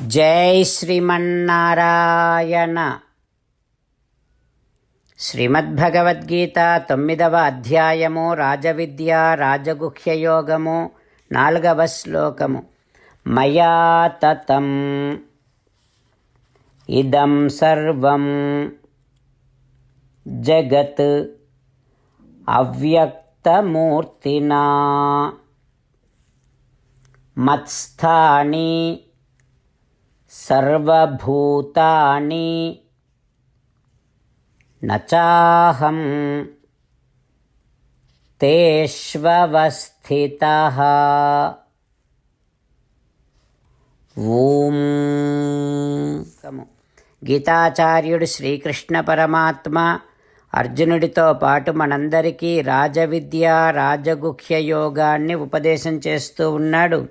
జై శ్రీమన్నారాయణ. శ్రీమద్భగవద్గీత తొమ్మిదవ అధ్యాయము రాజవిద్య రాజగుహ్యయోగము నాలుగవ శ్లోకము. మయా తతం. ఇదం సర్వం జగత్ అవ్యక్తమూర్తినా. మత్స్థాని సర్వభూతాని నచాహం తేష్వస్థిత ఓం గీతాచార్యుడు శ్రీకృష్ణ పరమాత్మ అర్జునుడితో పాటు మనందరికీ రాజవిద్య రాజగుహ్య యోగాన్ని ఉపదేశం చేస్తూ ఉన్నాడు.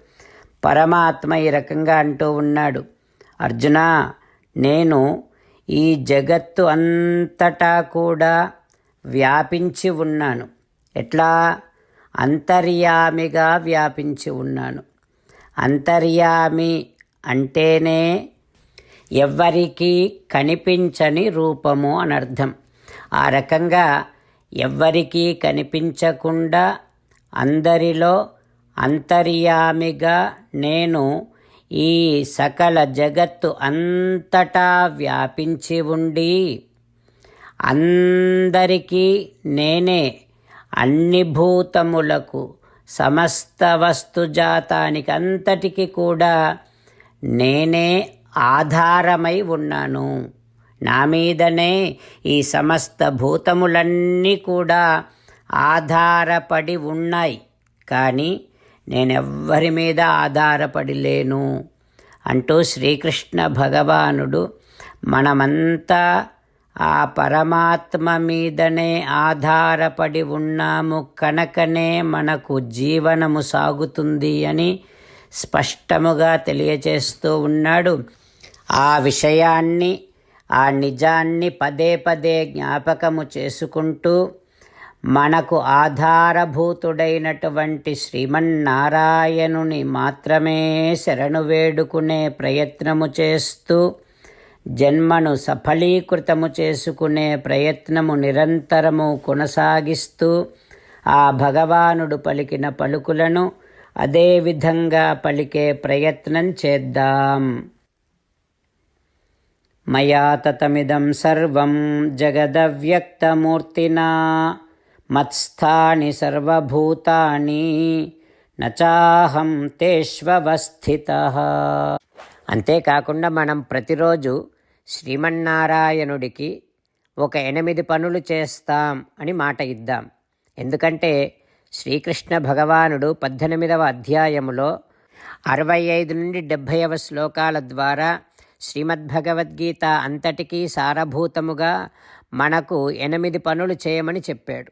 పరమాత్మ ఈ రకంగా అంటూ ఉన్నాడు. అర్జున నేను ఈ జగత్తు అంతటా కూడా వ్యాపించి ఉన్నాను. ఎట్లా? అంతర్యామిగా వ్యాపించి ఉన్నాను. అంతర్యామి అంటేనే ఎవ్వరికీ కనిపించని రూపము అని అర్థం. ఆ రకంగా ఎవ్వరికీ కనిపించకుండా అందరిలో అంతర్యామిగా నేను ఈ సకల జగత్తు అంతటా వ్యాపించి ఉండి అందరికీ నేనే అన్ని భూతములకు సమస్త వస్తుజాతానికి అంతటికి కూడా నేనే ఆధారమై ఉన్నాను. నా మీదనే ఈ సమస్త భూతములన్నీ కూడా ఆధారపడి ఉన్నాయి. కానీ నేనెవ్వరి మీద ఆధారపడి లేను అంటూ శ్రీకృష్ణ భగవానుడు మనమంతా ఆ పరమాత్మ మీదనే ఆధారపడి ఉన్నాము కనుకనే మనకు జీవనము సాగుతుంది అని స్పష్టముగా తెలియచేస్తూ ఉన్నాడు. ఆ విషయాన్ని ఆ నిజాన్ని పదే పదే జ్ఞాపకము చేసుకుంటూ మనకు ఆధారభూతుడైనటువంటి శ్రీమన్నారాయణుని మాత్రమే శరణు వేడుకునే ప్రయత్నము చేస్తూ జన్మను సఫలీకృతము చేసుకునే ప్రయత్నము నిరంతరము కొనసాగిస్తూ ఆ భగవానుడు పలికిన పలుకులను అదేవిధంగా పలికే ప్రయత్నం చేద్దాం. మయా తతమిదం సర్వం జగదవ్యక్తమూర్తినా మత్స్థాని సర్వభూతాని నచాహం తేష్వస్థిత అంతేకాకుండా మనం ప్రతిరోజు శ్రీమన్నారాయణుడికి ఒక ఎనిమిది పనులు చేస్తాం అని మాట ఇద్దాం. ఎందుకంటే శ్రీకృష్ణ భగవానుడు పద్దెనిమిదవ అధ్యాయములో అరవై ఐదు నుండి డెబ్భైవ శ్లోకాల ద్వారా శ్రీమద్భగవద్గీత అంతటికీ సారభూతముగా మనకు ఎనిమిది పనులు చేయమని చెప్పాడు.